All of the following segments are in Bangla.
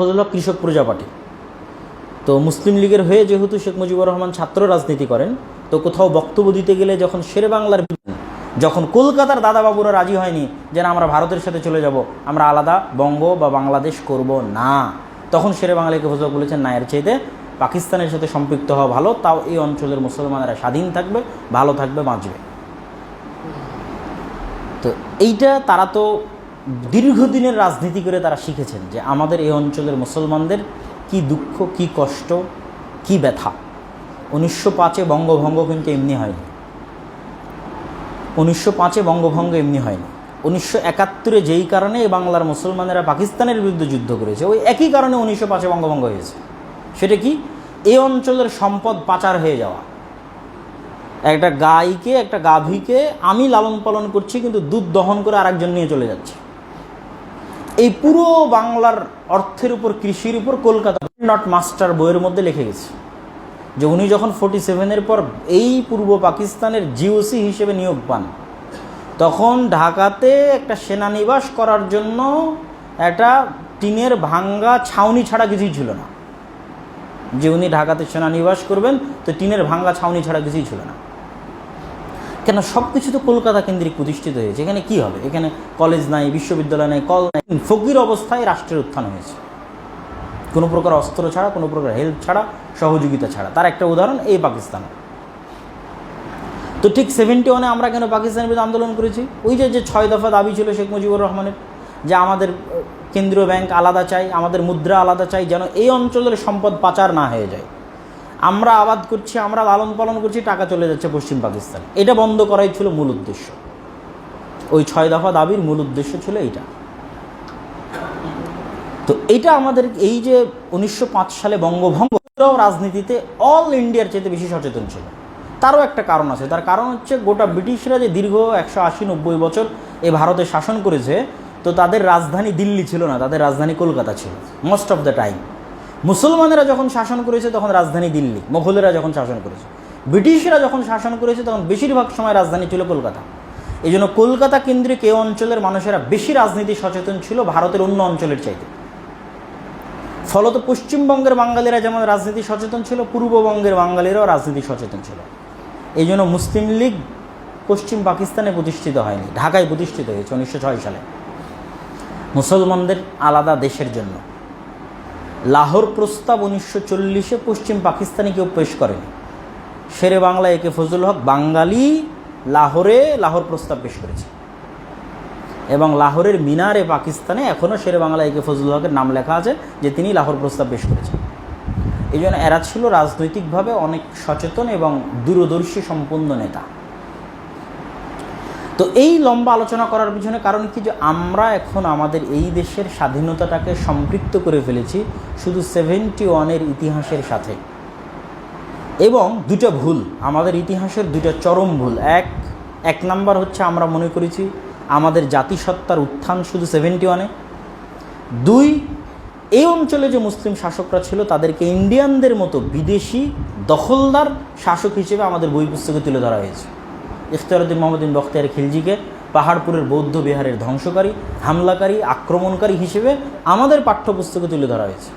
হল কৃষক প্রজাপার্টি তো মুসলিম লীগের হয়ে যেহেতু শেখ মুজিবুর রহমান ছাত্র রাজনীতি করেন, তো কোথাও বক্তব্য দিতে গেলে যখন শেরে বাংলার যখন কলকাতার দাদাবাবুরা রাজি হয়নি যে না, আমরা ভারতের সাথে চলে যাব, আমরা আলাদা বঙ্গ বা বাংলাদেশ করব না, তখন শেরে বাংলাকে ফজল বলেছেন, না, এর চাইতে পাকিস্তানের সাথে সম্পৃক্ত হওয়া ভালো, তাও এই অঞ্চলের মুসলমানেরা স্বাধীন থাকবে, ভালো থাকবে, বাঁচবে। তো এইটা তারা তো দীর্ঘদিনের রাজনীতি করে তারা শিখেছেন যে আমাদের এই অঞ্চলের মুসলমানদের কি দুঃখ, কি কষ্ট, কি ব্যথা। উনিশশো পাঁচে বঙ্গভঙ্গ কিন্তু এমনি হয়নি। উনিশশো পাঁচে বঙ্গভঙ্গ এমনি হয়নি। উনিশশো একাত্তরে যেই কারণে বাংলার মুসলমানেরা পাকিস্তানের বিরুদ্ধে যুদ্ধ করেছে, ওই একই কারণে উনিশশো পাঁচে বঙ্গভঙ্গ হয়েছে। সেটা কি? এই অঞ্চলের সম্পদ পাচার হয়ে যাওয়া। একটা গাইকে, একটা গাভীকে আমি লালন পালন করছি, কিন্তু দুধ দহন করে আরেকজন নিয়ে চলে যাচ্ছে। এই পুরো বাংলার অর্থের উপর, কৃষির উপর কলকাতা নট মাস্টার বইয়ের মধ্যে লিখে গেছে। যে উনি যখন ফোর্টি সেভেনের পর এই পূর্ব পাকিস্তানের জিওসি হিসেবে নিয়োগ পান, তখন ঢাকাতে একটা সেনানিবাস করার জন্য একটা টিনের ভাঙ্গা ছাউনি ছাড়া কিছুই ছিল না। যে উনি ঢাকাতে সেনানিবাস করবেন, তো টিনের ভাঙ্গা ছাউনি ছাড়া কিছুই ছিল না। কেন সব কিছু তো কলকাতা কেন্দ্রিক প্রতিষ্ঠিত হয়েছে? এখানে কি হবে? এখানে কলেজ নাই, বিশ্ববিদ্যালয় নাই, কল নাই। ফকির অবস্থায় রাষ্ট্রের উত্থান হয়েছে। কোনো প্রকার অস্ত্র ছাড়া, কোনো প্রকার হেল্প ছাড়া, সহযোগিতা ছাড়া। তার একটা উদাহরণ এই পাকিস্তান। তো ঠিক সেভেন্টি ওয়ানে আমরা কেন পাকিস্তানের বিরুদ্ধে আন্দোলন করেছি? ওই যে যে ছয় দফা দাবি ছিল শেখ মুজিবুর রহমানের, যে আমাদের কেন্দ্রীয় ব্যাংক আলাদা চাই, আমাদের মুদ্রা আলাদা চাই, যেন এই অঞ্চলের সম্পদ পাচার না হয়ে যায়। আমরা আবাদ করছি, আমরা লালন পালন করছি, টাকা চলে যাচ্ছে পশ্চিম পাকিস্তান। এটা বন্ধ করাই ছিল মূল উদ্দেশ্য। ওই ছয় দফা দাবির মূল উদ্দেশ্য ছিল এইটা। তো এটা আমাদের এই যে উনিশশো পাঁচ সালে বঙ্গভঙ্গ রাজনীতিতে অল ইন্ডিয়ার চেয়ে বেশি সচেতন ছিল। তারও একটা কারণ আছে। তার কারণ হচ্ছে গোটা ব্রিটিশরা যে দীর্ঘ একশো আশি নব্বই বছর এই ভারতে শাসন করেছে, তো তাদের রাজধানী দিল্লি ছিল না, তাদের রাজধানী কলকাতা ছিল মোস্ট অফ দ্য টাইম মুসলমানেরা যখন শাসন করেছে, তখন রাজধানী দিল্লি, মোঘলেরা যখন শাসন করেছে। ব্রিটিশরা যখন শাসন করেছে, তখন বেশিরভাগ সময় রাজধানী ছিল কলকাতা। এই জন্য কলকাতা কেন্দ্রিক এ অঞ্চলের মানুষেরা বেশি রাজনীতি সচেতন ছিল ভারতের অন্য অঞ্চলের চাইতে। ফলত পশ্চিমবঙ্গের বাঙালিরা যেমন রাজনীতি সচেতন ছিল, পূর্ববঙ্গের বাঙালিরাও রাজনীতি সচেতন ছিল। এই জন্য মুসলিম লীগ পশ্চিম পাকিস্তানে প্রতিষ্ঠিত হয়নি, ঢাকায় প্রতিষ্ঠিত হয়েছে উনিশশো ছয় সালে। মুসলমানদের আলাদা দেশের জন্য। লাহোর প্রস্তাব উনিশশো চল্লিশে পশ্চিম পাকিস্তানে কেউ পেশ করেনি। শেরে বাংলা একে ফজল হক বাঙালি লাহোরে লাহোর প্রস্তাব পেশ করেছে। এবং লাহোরের মিনারে পাকিস্তানে এখনও শেরে বাংলা একে ফজলুল হকের নাম লেখা আছে যে তিনি লাহোর প্রস্তাব পেশ করেছেন। এই জন্য এরা ছিল রাজনৈতিকভাবে অনেক সচেতন এবং দূরদর্শী সম্পন্ন নেতা। তো এই লম্বা আলোচনা করার পিছনে কারণ কি যে আমরা এখন আমাদের এই দেশের স্বাধীনতাটাকে সম্পৃক্ত করে ফেলেছি শুধু সেভেন্টি ওয়ানের ইতিহাসের সাথে। এবং দুটো ভুল, আমাদের ইতিহাসের দুটো চরম ভুল। এক এক নাম্বার হচ্ছে আমরা মনে করেছি আমাদের জাতিসত্তার উত্থান শুধু সেভেন্টি ওয়ানে দুই, এই অঞ্চলে যে মুসলিম শাসকরা ছিল তাদেরকে ইন্ডিয়ানদের মতো বিদেশি দখলদার শাসক হিসেবে আমাদের বই পুস্তকে তুলে ধরা হয়েছে। ইফতারুদ্দিন মোহাম্মদিন বখতিয়ার খিলজিকে পাহাড়পুরের বৌদ্ধ বিহারের ধ্বংসকারী, হামলাকারী, আক্রমণকারী হিসেবে আমাদের পাঠ্যপুস্তকে তুলে ধরা হয়েছে।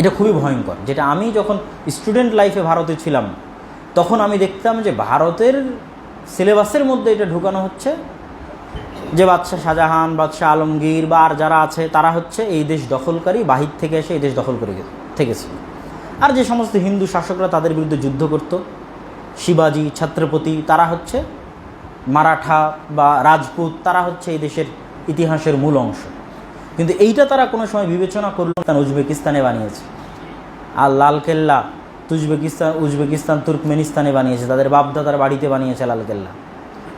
এটা খুবই ভয়ঙ্কর, যেটা আমি যখন স্টুডেন্ট লাইফে ভারতে ছিলাম, তখন আমি দেখতাম যে ভারতের সিলেবাসের মধ্যে এটা ঢুকানো হচ্ছে, যে বাদশাহ শাহজাহান, বাদশাহ আলমগীর বা আর যারা আছে, তারা হচ্ছে এই দেশ দখলকারী, বাহির থেকে এসে এই দেশ দখল করে থেকেছে। আর যে সমস্ত হিন্দু শাসকরা তাদের বিরুদ্ধে যুদ্ধ করত শিবাজি, ছত্রপতি, তারা হচ্ছে মারাঠা বা রাজপুত, তারা হচ্ছে এই দেশের ইতিহাসের মূল অংশ। কিন্তু এইটা তারা কোনো সময় বিবেচনা করল না উজবেকিস্তানে বানিয়েছে। আর লালকেল্লা তুজবেকিস্তান, উজবেকিস্তান, তুর্কমেনিস্তানে বানিয়েছে। তাদের বাপদাদার বাড়িতে বানিয়েছে লালকেল্লা।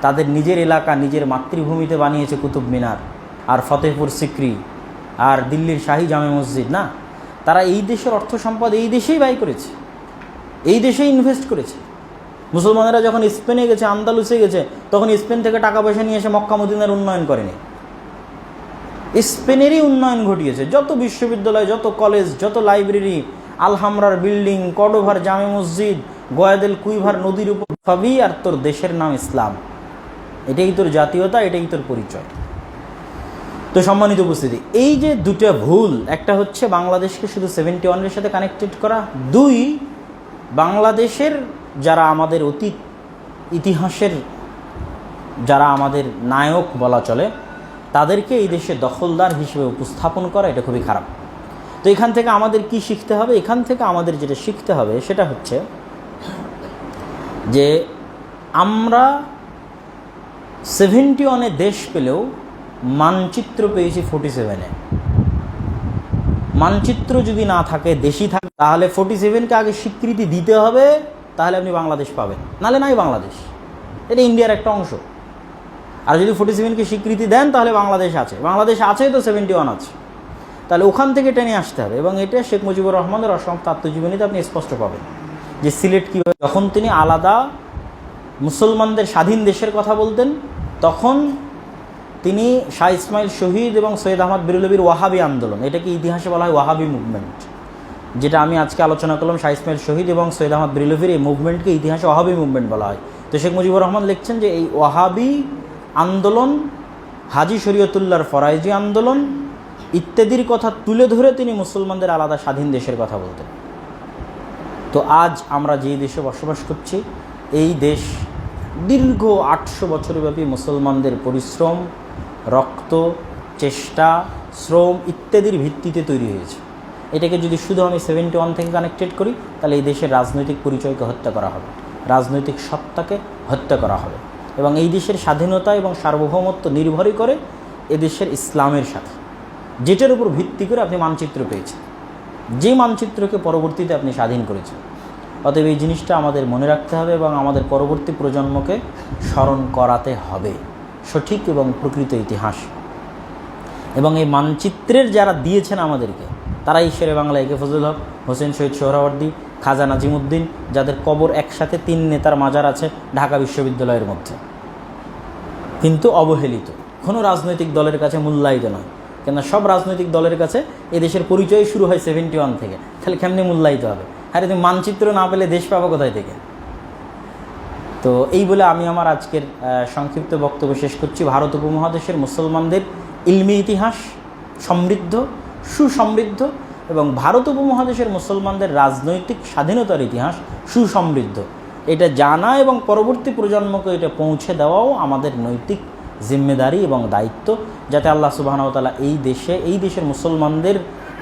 তাদের নিজের এলাকা, নিজের মাতৃভূমিতে বানিয়েছে কুতুব মিনার আর ফতেহপুর সিক্রি আর দিল্লির শাহী জামে মসজিদ, না? তারা এই দেশের অর্থ সম্পদ এই দেশেই ব্যয় করেছে। এই দেশেই ইনভেস্ট করেছে। মুসলমানেরা যখন স্পেনে গেছে, আন্দালুসে গেছে, তখন স্পেন থেকে টাকা পয়সা নিয়ে এসে মক্কা উন্নয়ন করেনি। স্পেনেরই উন্নয়ন ঘটিয়েছে। যত বিশ্ববিদ্যালয়, যত কলেজ, যত লাইব্রেরি, আলহামরার বিল্ডিং, কডোভার, জামে মসজিদ, গয়াদেল, কুইভার নদীর উপর, সবই আর তোর দেশের নাম ইসলাম। এটাই তোর জাতীয়তা, এটাই তোর পরিচয়। তো সম্মানিত উপস্থিতি, এই যে দুটো ভুল, একটা হচ্ছে বাংলাদেশকে শুধু সেভেন্টি ওয়ানের সাথে কানেক্টেড করা, দুই বাংলাদেশের যারা আমাদের অতীত ইতিহাসের যারা আমাদের নায়ক বলা চলে, তাদেরকে এই দেশে দখলদার হিসেবে উপস্থাপন করা এটা খুবই খারাপ। তো এখান থেকে আমাদের কি শিখতে হবে? এখান থেকে আমাদের যেটা শিখতে হবে সেটা হচ্ছে যে আমরা সেভেন্টি ওয়ানে দেশ পেলেও মানচিত্র পেয়েছি ফোর্টি সেভেনে। মানচিত্র যদি না থাকে দেশি থাকে, তাহলে ফোর্টি সেভেনকে আগে স্বীকৃতি দিতে হবে তাহলে আপনি বাংলাদেশ পাবেন। নাহলে নাই বাংলাদেশ। এটা ইন্ডিয়ার একটা অংশ। আর যদি ফোর্টি সেভেনকে স্বীকৃতি দেন, তাহলে বাংলাদেশ আছে। বাংলাদেশ আছে তো সেভেন্টি ওয়ান আছে। তাহলে ওখান থেকে টেনে আসতে হবে। এবং এটা শেখ মুজিবুর রহমানের অসমাপ্ত আত্মজীবনীতে আপনি স্পষ্ট পাবেন। যে সিলেট কীভাবে যখন তিনি আলাদা মুসলমানদের স্বাধীন দেশের কথা বলতেন, তখন তিনি শাহ ইসমাইল শহীদ এবং সৈয়দ আহমদ বিরুলবির ওয়াহাবি আন্দোলন। এটাকে ইতিহাসে বলা হয় ওয়াহাবি মুভমেন্ট যেটা আমি আজকে আলোচনা করলাম, শাহ ইসমাইল শহীদ এবং সৈয়দ আহমদ বিরুলবির এই মুভমেন্টকে ইতিহাসে ওয়াহাবি মুভমেন্ট বলা হয়। তো শেখ মুজিবুর রহমান লিখছেন যে এই ওয়াহাবি আন্দোলন, হাজি শরীয়তুল্লাহর ফরাইজি আন্দোলন ইত্যাদির কথা তুলে ধরে তিনি মুসলমানদের আলাদা স্বাধীন দেশের কথা বলতেন। তো আজ আমরা যে দেশে বসবাস করছি, এই দেশ দীর্ঘ আটশো বছরব্যাপী মুসলমানদের পরিশ্রম, রক্ত, চেষ্টা, শ্রম ইত্যাদির ভিত্তিতে তৈরি হয়েছে। এটাকে যদি শুধু আমি সেভেন্টি ওয়ান থেকে কানেক্টেড করি, তাহলে এই দেশের রাজনৈতিক পরিচয়কে হত্যা করা হবে। রাজনৈতিক সত্তাকে হত্যা করা হবে। এবং এই দেশের স্বাধীনতা এবং সার্বভৌমত্ব নির্ভরই করে এদেশের ইসলামের সাথে। যেটার উপর ভিত্তি করে আপনি মানচিত্র পেয়েছেন। যে মানচিত্রকে পরবর্তীতে আপনি স্বাধীন করেছেন। অতএব এই জিনিসটা আমাদের মনে রাখতে হবে এবং আমাদের পরবর্তী প্রজন্মকে স্মরণ করাতে হবে। সঠিক এবং প্রকৃত ইতিহাস। এবং এই মানচিত্রের যারা দিয়েছেন আমাদেরকে তারাই শেরে বাংলা একে ফজল হক, হোসেন শহীদ সোহরাওয়ার্দী, খাজা নাজিমুদ্দিন, যাদের কবর একসাথে তিন নেতার মাজার আছে ঢাকা বিশ্ববিদ্যালয়ের মধ্যে। কিন্তু অবহেলিত। কোনো রাজনৈতিক দলের কাছে মূল্যায়িত নয়। কেননা সব রাজনৈতিক দলের কাছে এদেশের পরিচয় শুরু হয় সেভেন্টি ওয়ান থেকে। তাহলে কেমনি মূল্যায়িত হবে? আরে তুমি মানচিত্র না পেলে দেশ পাবো কোথায় থেকে? তো এই বলে আমি আমার আজকের সংক্ষিপ্ত বক্তব্য শেষ করছি। ভারত উপমহাদেশের মুসলমানদের ইলমি ইতিহাস, সমৃদ্ধ সুসমৃদ্ধ এবং ভারত উপমহাদেশের মুসলমানদের রাজনৈতিক স্বাধীনতার ইতিহাস সুসমৃদ্ধ। এটা জানা এবং পরবর্তী প্রজন্মকে এটা পৌঁছে দেওয়াও আমাদের নৈতিক জিম্মেদারি এবং দায়িত্ব, যাতে আল্লাহ সুবাহনতালা এই দেশে, এই দেশের মুসলমানদের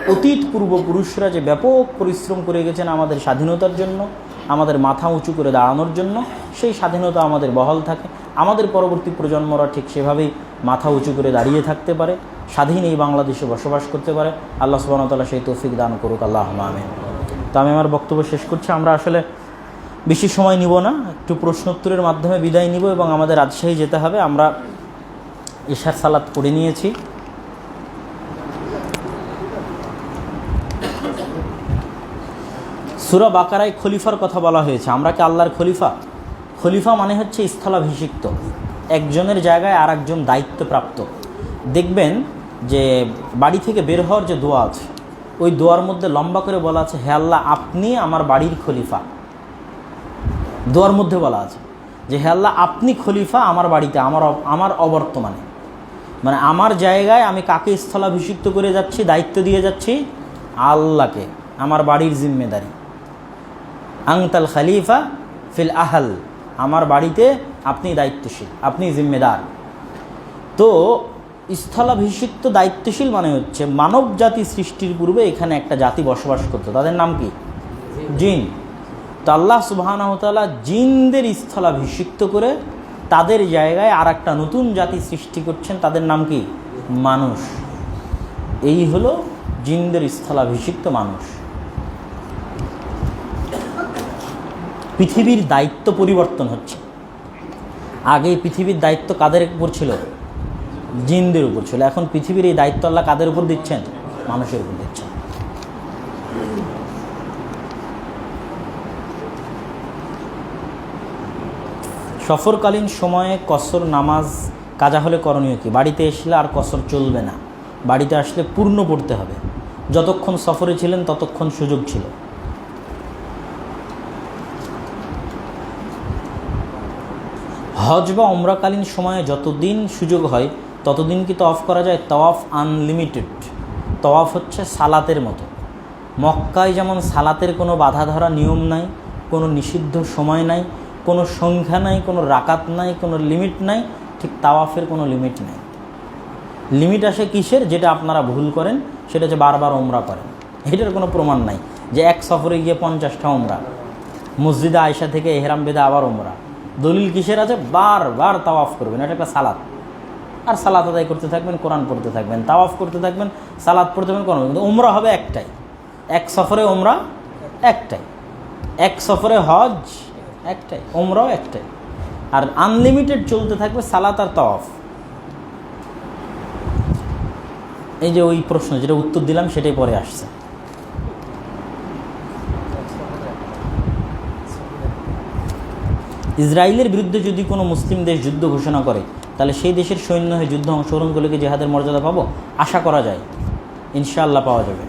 অতীত পূর্বপুরুষরা যে ব্যাপক পরিশ্রম করে গেছেন আমাদের স্বাধীনতার জন্য, আমাদের মাথা উঁচু করে দাঁড়ানোর জন্য, সেই স্বাধীনতা আমাদের বহাল থাকে। আমাদের পরবর্তী প্রজন্মরা ঠিক সেভাবেই মাথা উঁচু করে দাঁড়িয়ে থাকতে পারে, স্বাধীন এই বাংলাদেশে বসবাস করতে পারে। আল্লাহ সুবাহতাল্লাহ সেই তৌফিক দান করুক আল্লাহ আমিন। তো আমি আমার বক্তব্য শেষ করছি। আমরা আসলে বেশি সময় নিব না, একটু প্রশ্নোত্তরের মাধ্যমে বিদায় নিব এবং আমাদের রাজশাহী যেতে হবে। আমরা ঈশার সালাত পড়ে নিয়েছি। সুরা বাকারায় খলিফার কথা বলা হয়েছে। আমরা কি আল্লাহর খলিফা? খলিফা মানে হচ্ছে স্থলাভিষিক্ত। একজনের জায়গায় আর একজন দায়িত্বপ্রাপ্ত। দেখবেন যে বাড়ি থেকে বের হওয়ার যে দোয়া আছে, ওই দোয়ার মধ্যে লম্বা করে বলা আছে, হে আল্লাহ, আপনি আমার বাড়ির খলিফা। দোয়ার মধ্যে বলা আছে যে, হে আল্লাহ, আপনি খলিফা আমার বাড়িতে, আমার আমার অবর্তমানে। মানে আমার জায়গায় আমি কাকে স্থলাভিষিক্ত করে যাচ্ছি, দায়িত্ব দিয়ে যাচ্ছি? আল্লাহকে, আমার বাড়ির জিম্মেদারি। আংতাল খালিফা ফিল আহাল। আমার বাড়িতে আপনি দায়িত্বশীল, আপনি জিম্মেদার। তো স্থলাভিষিক্ত দায়িত্বশীল মানে হচ্ছে মানব জাতি সৃষ্টির পূর্বে এখানে একটা জাতি বসবাস করতো। তাদের নাম কি? জিন। তো আল্লাহ সুবাহানহতালা জিনদের স্থলাভিষিক্ত করে তাদের জায়গায় আর একটা নতুন জাতি সৃষ্টি করছেন। তাদের নাম কি? মানুষ। এই হলো জিনদের স্থলাভিষিক্ত মানুষ। পৃথিবীর দায়িত্ব পরিবর্তন হচ্ছে। আগে পৃথিবীর দায়িত্ব কাদের উপর ছিল? জিনদের উপর ছিল। এখন পৃথিবীর এই দায়িত্ব আল্লাহ কাদের উপর দিচ্ছেন? মানুষের উপর দিচ্ছেন। সফরকালীন সময়ে কসর নামাজ কাজা হলে করণীয় কি? বাড়িতে আসলে আর কসর চলবে না। বাড়িতে আসলে পূর্ণ পড়তে হবে। যতক্ষণ সফরে ছিলেন ততক্ষণ সুযোগ ছিল। হজ বা অমরাকালীন সময়ে যতদিন সুযোগ হয়, ততদিন কি তওয়াফ করা যায়? তওয়াফ আনলিমিটেড তওয়াফ হচ্ছে সালাতের মতো। মক্কায় যেমন সালাতের কোনো বাধা ধরা নিয়ম নাই, কোনো নিষিদ্ধ সময় নাই, কোনো সংখ্যা নাই, কোনো রাকাত নাই, কোনো লিমিট নাই, ঠিক তাওয়াফের কোনো লিমিট নাই। লিমিট আসে কিসের? যেটা আপনারা ভুল করেন, সেটা হচ্ছে বারবার ওমরা করেন। এটার কোনো প্রমাণ নাই যে এক সফরে গিয়ে পঞ্চাশটা ওমরা মসজিদে আয়সা থেকে এহরাম বেদে আবার ওমরা দলিল কিসের আছে? বারবার তাওয়াফ করবেন, এটা একটা সালাদ আর সালাত আদায় করতে থাকবেন, কোরআন পড়তে থাকবেন, তাওয়াফ করতে থাকবেন সালাদ পড়তে থাকবেন কোরআন কিন্তু ওমরা হবে একটাই। এক সফরে ওমরা একটাই। এক সফরে হজ একটাই ওমরাও একটাই। আর আনলিমিটেড চলতে থাকবে সালাত আর তাওয়াফ। এই যে ওই প্রশ্ন, যেটা উত্তর দিলাম, সেটাই পরে আসছে। ইসরায়েলের বিরুদ্ধে যদি কোনো মুসলিম দেশ যুদ্ধ ঘোষণা করে, তাহলে সেই দেশের সৈন্য হয়ে যুদ্ধ অংশগ্রহণ করলে কি জেহাদের মর্যাদা পাবো? আশা করা যায়। ইনশাআল্লাহ পাওয়া যাবে।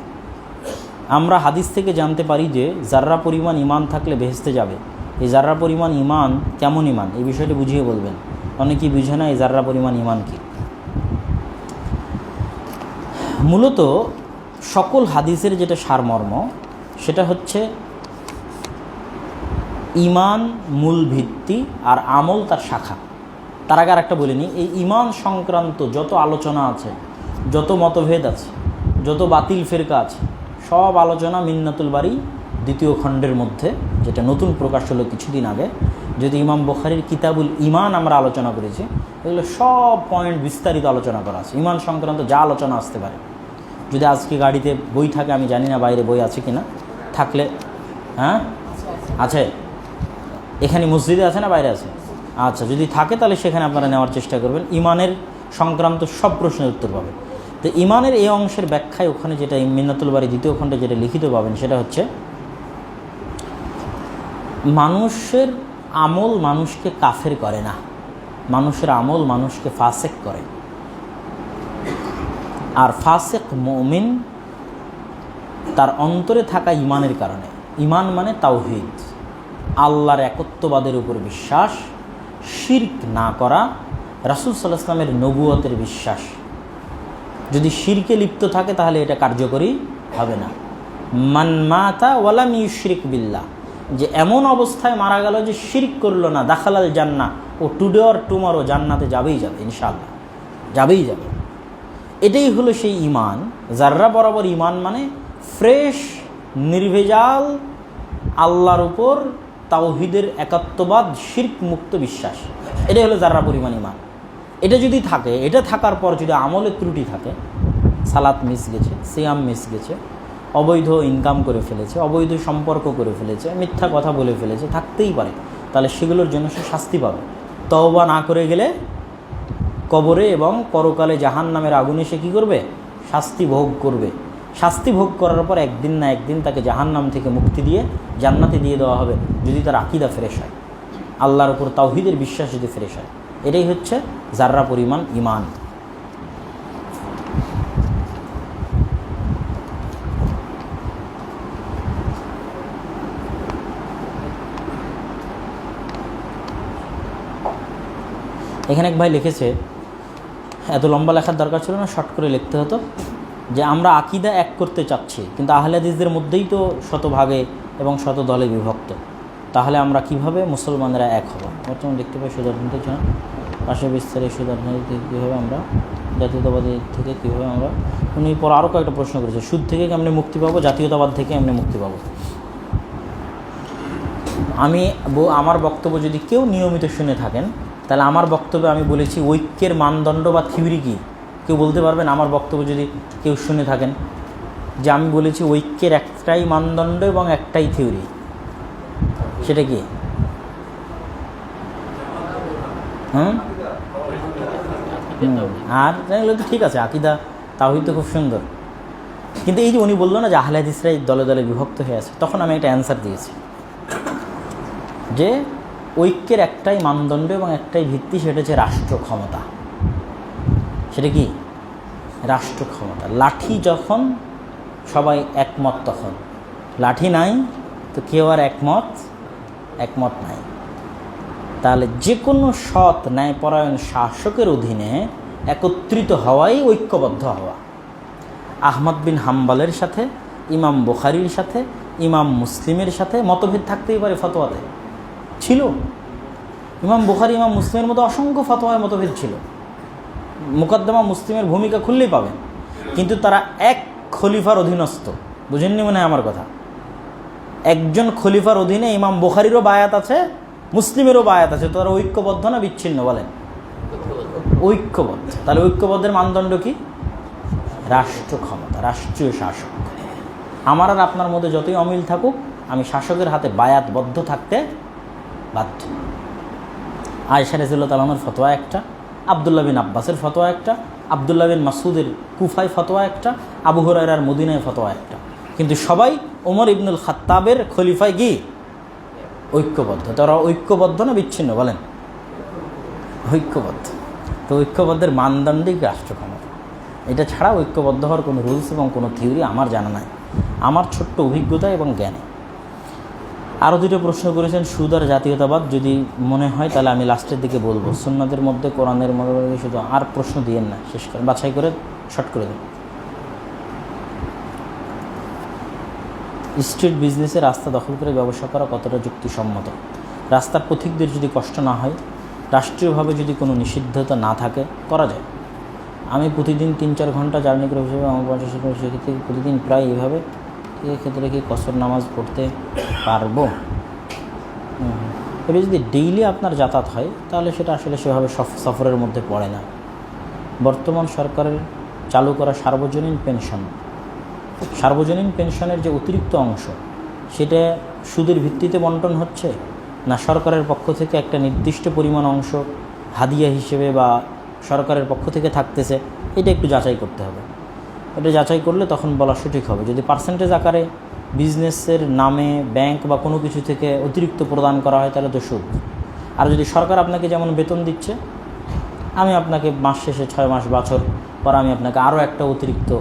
আমরা হাদিস থেকে জানতে পারি যে জাররা পরিমাণ ইমান থাকলে বেহেস্তে যাবে। এই জাররা পরিমাণ ইমান কেমন ইমান এই বিষয়টি বুঝিয়ে বলবেন। অনেকেই বুঝে না এই জাররা পরিমাণ ইমান কি। মূলত সকল হাদিসের যেটা সারমর্ম, সেটা হচ্ছে ইমান, মূল ভিত্তি আর আমল তার শাখা। তার আগে একটা বলিনি এই ইমান সংক্রান্ত যত আলোচনা আছে, যত মতভেদ আছে, যত বাতিল ফেরকা আছে, সব আলোচনা মিন্নাতুল বাড়ি দ্বিতীয় খণ্ডের মধ্যে, যেটা নতুন প্রকাশ হলো কিছুদিন আগে। যদি ইমাম বখারির কিতাবুল ইমান আমরা আলোচনা করেছি, এগুলো সব পয়েন্ট বিস্তারিত আলোচনা করা আছে। ইমান সংক্রান্ত যা আলোচনা আসতে পারে। যদি আজকে গাড়িতে বই থাকে, আমি জানি না বাইরে বই আছে কি না থাকলে হ্যাঁ? আছে। এখানে মসজিদে আছে না বাইরে আছে? আচ্ছা যদি থাকে তাহলে সেখানে আপনারা নেওয়ার চেষ্টা করবেন। ইমানের সংক্রান্ত সব প্রশ্নের উত্তর পাবেন। তো ইমানের এই অংশের ব্যাখ্যায় ওখানে যেটা মিন্নাতুল বাড়ি দ্বিতীয় খণ্ডে যেটা লিখিত পাবেন, সেটা হচ্ছে, মানুষের আমল মানুষকে কাফের করে না। মানুষের আমল মানুষকে ফাসেক করে। আর ফাসেক মমিন তার অন্তরে থাকা ইমানের কারণে। ইমান মানে তাওহিদ। আল্লাহর একত্ববাদের উপর বিশ্বাস, শির্ক না করা, রাসুল সাল্লাহ ইসলামের নবুয়তের বিশ্বাস। যদি শিরকে লিপ্ত থাকে তাহলে এটা কার্যকরী হবে না। মান মাতা ওয়ালাম ইউশরিক বিল্লাহ, যে এমন অবস্থায় মারা গেল যে শিরিক করল না, দাখালাল জান্না ও টুডে অর টুমারো জান্নাতে যাবেই যাবে, ইনশাআল্লাহ, যাবেই যাবে। এটাই হলো সেই ইমান যাররা বরাবর ইমান মানে ফ্রেশ, নির্ভেজাল, আল্লাহর উপর তাওহিদের একাত্মবাদ শির্ক মুক্ত বিশ্বাস। এটাই হলো যারা পরিমাণ ইমান। এটা যদি থাকে, এটা থাকার পর যদি আমলের ত্রুটি থাকে, সালাত মিস গেছে, সিয়াম মিস গেছে, অবৈধ ইনকাম করে ফেলেছে, অবৈধ সম্পর্ক করে ফেলেছে, মিথ্যা কথা বলে ফেলেছে, থাকতেই পারে, তাহলে সেগুলোর জন্য সে শাস্তি পাবে। তওবা না করে গেলে কবরে এবং পরকালে জাহান নামের আগুনে সে কী করবে? শাস্তি ভোগ করবে। শাস্তি ভোগ করার পর একদিন না একদিন তাকে জাহান নাম থেকে মুক্তি দিয়ে জান্নাতে দিয়ে দেওয়া হবে যদি তার আকিদা ফ্রেশ হয়। আল্লাহর উপর তাওহিদের বিশ্বাস যদি ফ্রেশ হয়। এটাই হচ্ছে জাররা পরিমাণ ইমান এখানে এক ভাই লিখেছে, এত লম্বা লেখার দরকার ছিল না, শর্ট করে লিখতে হতো। যে আমরা আকিদা এক করতে চাচ্ছি, কিন্তু আহলাদিসদের মধ্যেই তো শতভাগে এবং শত দলে বিভক্ত। তাহলে আমরা কীভাবে মুসলমানরা এক হব? বর্তমানে দেখতে পাই সুদর্শনদের জন্য পাশে বিস্তারে সুদর্শনের থেকে কীভাবে আমরা জাতীয়তাবাদী থেকে কীভাবে আমরা, উনি পর আরও কয়েকটা প্রশ্ন করেছে, সুদ থেকে কেমনি মুক্তি পাবো, জাতীয়তাবাদ থেকে এমনি মুক্তি পাবো? আমি আমার বক্তব্য যদি কেউ নিয়মিত শুনে থাকেন, তাহলে আমার বক্তব্যে আমি বলেছি ঐক্যের মানদণ্ড বা থিওরি কী? কেউ বলতে পারবেন, আমার বক্তব্য যদি কেউ শুনে থাকেন, যে আমি বলেছি ঐক্যের একটাই মানদণ্ড এবং একটাই থিওরি সেটা কি? হুম? আর এগুলো তো ঠিক আছে, আকিদা তাহিদ তো খুব সুন্দর। কিন্তু এই যে উনি বলল না যে আহলে হাদিসরা দলে দলে বিভক্ত হয়ে আছে, তখন আমি একটা অ্যান্সার দিয়েছি। যে ঐক্যের একটাই মানদণ্ড এবং একটাই ভিত্তি, সেটা হচ্ছে রাষ্ট্র ক্ষমতা। সেটা কি? রাষ্ট্র ক্ষমতা। লাঠি যখন সবাই একমত তখন। লাঠি নাই, তো কেউ আর একমত একমত নাই। তাহলে যে কোনো সৎ ন্যায়পরায়ণ শাসকের অধীনে একত্রিত হওয়াই ঐক্যবদ্ধ হওয়া। আহমদ বিন হাম্বালের সাথে, ইমাম বুখারির সাথে, ইমাম মুসলিমের সাথে মতভেদ থাকতেই পারে ফতোয়াতে। ছিল। ইমাম বুখারি, ইমাম মুসলিমের মতো অসংখ্য ফতোয়ায় মতভেদ ছিল। মুকদ্দমা মুসলিমের ভূমিকা খুললেই পাবেন কিন্তু তারা এক খলিফার অধীনস্থ। বুঝেননি মনে হয় আমার কথা? একজন খলিফার অধীনে ইমাম বুখারিরও বায়াত আছে, মুসলিমেরও বায়াত আছে। তারা ঐক্যবদ্ধ না বিচ্ছিন্ন বলেন? ঐক্যবদ্ধ। তাহলে ঐক্যবদ্ধের মানদণ্ড কি? রাষ্ট্র ক্ষমতা, রাষ্ট্রীয় শাসক। আমার আর আপনার মধ্যে যতই অমিল থাকুক, আমি শাসকের হাতে বায়াতবদ্ধ থাকতে বাধ্য। আয়সা রেজুল্লাহ তালামের ফতোয়া একটা। আবদুল্লাহ বিন আব্বাসের ফতোয়া একটা, আবদুল্লাহ বিন মাসুদের কুফায় ফতোয়া একটা, আবু হরাইরার মদিনায় ফতোয়া একটা। কিন্তু সবাই ওমর ইবনুল খাত্তাবের খলিফায় গিয়ে ঐক্যবদ্ধ। তারা ঐক্যবদ্ধ না বিচ্ছিন্ন বলেন? ঐক্যবদ্ধ। তো ঐক্যবদ্ধের মানদণ্ডিক রাষ্ট্র ক্ষমতা এটা ছাড়া ঐক্যবদ্ধ হওয়ার কোনো রুলস এবং কোনো থিওরি আমার জানা নাই। আমার ছোট্ট অভিজ্ঞতা এবং জ্ঞানে। আরও দুটো প্রশ্ন করেছেন, সুদ আর জাতীয়তাবাদ। যদি মনে হয়, তাহলে আমি লাস্টের দিকে বলব। সুন্নাদের মধ্যে, কোরআনের মধ্যে শুধু আর প্রশ্ন দিয়েন না, শেষ করে বাছাই করে, শর্ট করে দিন। স্ট্রিট বিজনেসে রাস্তা দখল করে ব্যবসা করা কতটা যুক্তিসম্মত? রাস্তার পথিকদের যদি কষ্ট না হয়, রাষ্ট্রীয়ভাবে যদি কোনো নিষিদ্ধতা না থাকে, করা যায়? আমি প্রতিদিন তিন চার ঘণ্টা জার্নি করে হিসেবে আমার পঞ্চাশ সেক্ষেত্রে প্রতিদিন প্রায় এইভাবে এক্ষেত্রে কি কসর নামাজ পড়তে পারব। এটা যদি ডেইলি আপনার যাতায়াত হয়, তাহলে সেটা আসলে সেভাবে সফ- সফরের মধ্যে পড়ে না। বর্তমান সরকারের চালু করা সার্বজনীন পেনশন, সার্বজনীন পেনশনের যে অতিরিক্ত অংশ, সেটা সুদের ভিত্তিতে বন্টন হচ্ছে? না সরকারের পক্ষ থেকে একটা নির্দিষ্ট পরিমাণ অংশ হাদিয়া হিসেবে বা সরকারের পক্ষ থেকে থাকতেছে? এটা একটু যাচাই করতে হবে। এটা যাচাই করলে তখন বলা সঠিক হবে। যদি পার্সেন্টেজ আকারে বিজনেসের নামে ব্যাংক বা কোনো কিছু থেকে অতিরিক্ত প্রদান করা হয়, তাহলে তো সুদ। আর যদি সরকার আপনাকে যেমন বেতন দিচ্ছে, আমি আপনাকে মাস শেষে ছয় মাস বছর পর আমি আপনাকে আরও একটা অতিরিক্ত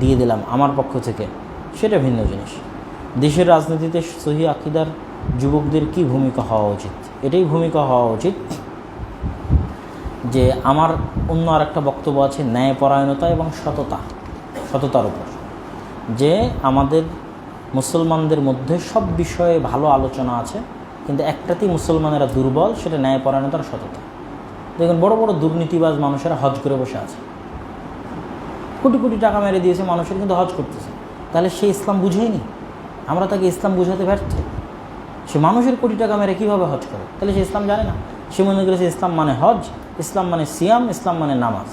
দিয়ে দিলাম আমার পক্ষ থেকে, সেটা ভিন্ন জিনিস। দেশের রাজনীতিতে সহি আকিদার যুবকদের কি ভূমিকা হওয়া উচিত? এটাই ভূমিকা হওয়া উচিত যে আমার অন্য আর একটা বক্তব্য আছে, ন্যায়পরায়ণতা এবং সততা। সততার উপর। যে আমাদের মুসলমানদের মধ্যে সব বিষয়ে ভালো আলোচনা আছে, কিন্তু একটাতেই মুসলমানেরা দুর্বল, সেটা ন্যায়পরায়ণতার সততা। দেখুন, বড় বড় দুর্নীতিবাজ মানুষেরা হজ করে বসে আছে। কোটি কোটি টাকা মেরে দিয়েছে মানুষের, কিন্তু হজ করতেছে। তাহলে সে ইসলাম বুঝেইনি? আমরা তাকে ইসলাম বুঝাতে ব্যর্থ। সে মানুষের কোটি টাকা মেরে কীভাবে হজ করে? তাহলে সে ইসলাম জানে না। সে মনে করেছে ইসলাম মানে হজ, ইসলাম মানে সিয়াম, ইসলাম মানে নামাজ।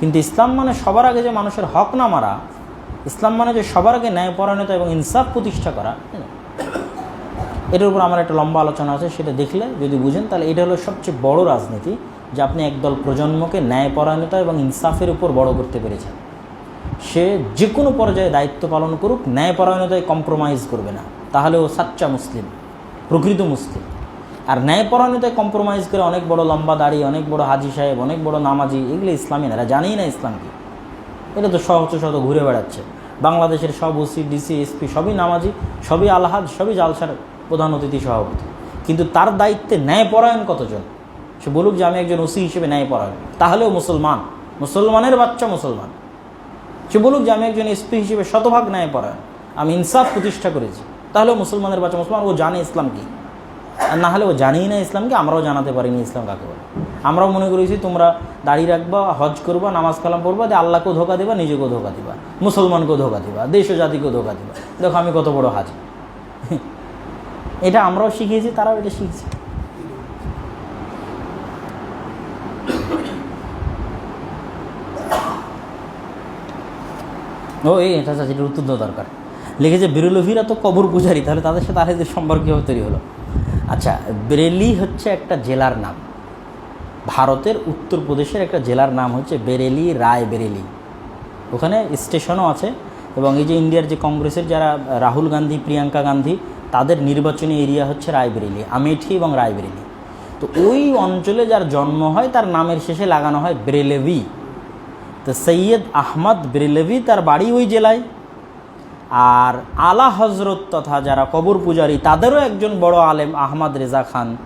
কিন্তু ইসলাম মানে সবার আগে যে মানুষের হক না মারা, ইসলাম মানে যে সবার আগে ন্যায়পরায়ণতা এবং ইনসাফ প্রতিষ্ঠা করা এটার উপর আমার একটা লম্বা আলোচনা আছে, সেটা দেখলে যদি বুঝেন, তাহলে এটা হলো সবচেয়ে বড় রাজনীতি যে আপনি একদল প্রজন্মকে ন্যায়পরায়ণতা এবং ইনসাফের উপর বড় করতে পেরেছেন। সে যে কোনো পর্যায়ে দায়িত্ব পালন করুক, ন্যায়পরায়ণতায় কম্প্রোমাইজ করবে না। তাহলে ও সাচ্চা মুসলিম, প্রকৃত মুসলিম। আর ন্যায়পরায়ণতায় কম্প্রোমাইজ করে অনেক বড় লম্বা দাড়ি, অনেক বড় হাজি সাহেব, অনেক বড় নামাজি, এগুলো ইসলামী না। এরা জানেই না ইসলাম কি। এটা তো সহজ শত ঘুরে বেড়াচ্ছে। বাংলাদেশের সব ওসি, ডিসি, এসপি সবই নামাজি, সবই আলহাজ, সবই জালসার প্রধান অতিথি সভাপতি। কিন্তু তার দায়িত্বে ন্যায়পরায়ণ কতজন? সে বলুক যে আমি একজন ওসি হিসেবে ন্যায়পরায়ণ। তাহলেও মুসলমান। মুসলমানের বাচ্চা মুসলমান। সে বলুক যে আমি একজন এসপি হিসেবে শতভাগ ন্যায়পরায়ণ। আমি ইনসাফ প্রতিষ্ঠা করেছি। তাহলেও মুসলমানের বাচ্চা মুসলমান, ও জানে ইসলাম কি। আর না হলে ও জানেই না ইসলামকে, আমরাও জানাতে পারিনি ইসলাম কাকে বলে। আমরাও মনে করেছি, তোমরা দাড়ি রাখবা, হজ করবা, নামাজ কালাম পড়বা, দিয়ে আল্লাহকেও ধোকা দিবা, নিজেকেও ধোকা দিবা, মুসলমানকেও ধোকা দিবা, দেশ ও জাতিকেও ধোকা দিবা। দেখো, আমি কত বড় হাজি। এটা আমরাও শিখিয়েছি, তারাও এটা শিখছে। ও, এই, এটা এটার উত্তর দরকার। লিখেছে বেরুলভিরা তো কবর পূজারি, তাহলে তাদের সাথে আরেকদের সম্পর্ক তৈরি হলো? আচ্ছা বেরেলি হচ্ছে একটা জেলার নাম। ভারতের উত্তরপ্রদেশের একটা জেলার নাম হচ্ছে বেরেলি রায় বেরেলি। ওখানে স্টেশনও আছে এবং এই যে ইন্ডিয়ার যে কংগ্রেসের যারা রাহুল গান্ধী, প্রিয়াঙ্কা গান্ধী, তাদের নির্বাচনী এরিয়া হচ্ছে রায়বেরেলি আমেঠি এবং রায়বেরেলি তো ওই অঞ্চলে যার জন্ম হয়, তার নামের শেষে লাগানো হয় বেরেলেভি। তো সৈয়দ আহমদ বেরেলেভি তার বাড়ি ওই জেলায়। আর আলা হজরত তথা যারা কবর পূজারী, তাদেরও একজন বড় আলেম আহমদ রেজা খান।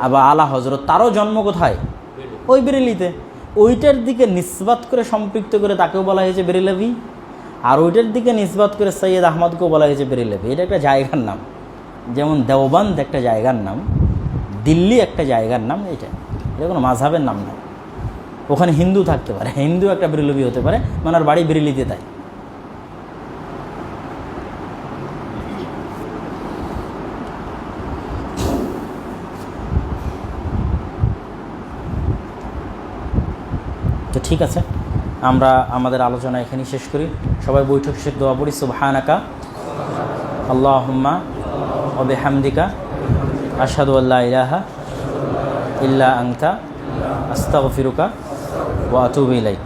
আবার আলা হজরত, তারও জন্ম কোথায়? ওই বেরেলিতে। ওইটার দিকে নিসবাত করে সম্পৃক্ত করে তাকেও বলা হয়েছে বেরেলভি। আর ওইটার দিকে নিসবাত করে সৈয়দ আহমদকেও বলা হয়েছে বেরেলভি। এটা একটা জায়গার নাম। যেমন দেওবন্দ একটা জায়গার নাম, দিল্লি একটা জায়গার নাম, এটা। এটা কোনো মাঝহাবের নাম না। ওখানে হিন্দু থাকতে পারে। হিন্দু একটা বেরেলভি হতে পারে। মানে বাড়ি বেরেলিতে তাই। ঠিক আছে। আমরা আমাদের আলোচনা এখানেই শেষ করি। সবাই বৈঠক শেষ দোয়া পড়ি, সুবহানাকা। আল্লাহ হুম্মা অবে হামদিকা আসাদু আল্লাহ ইলাহা ইল্লা আংতা আস্তাগফিরুকা ওয়া আতুবু ইলাইক।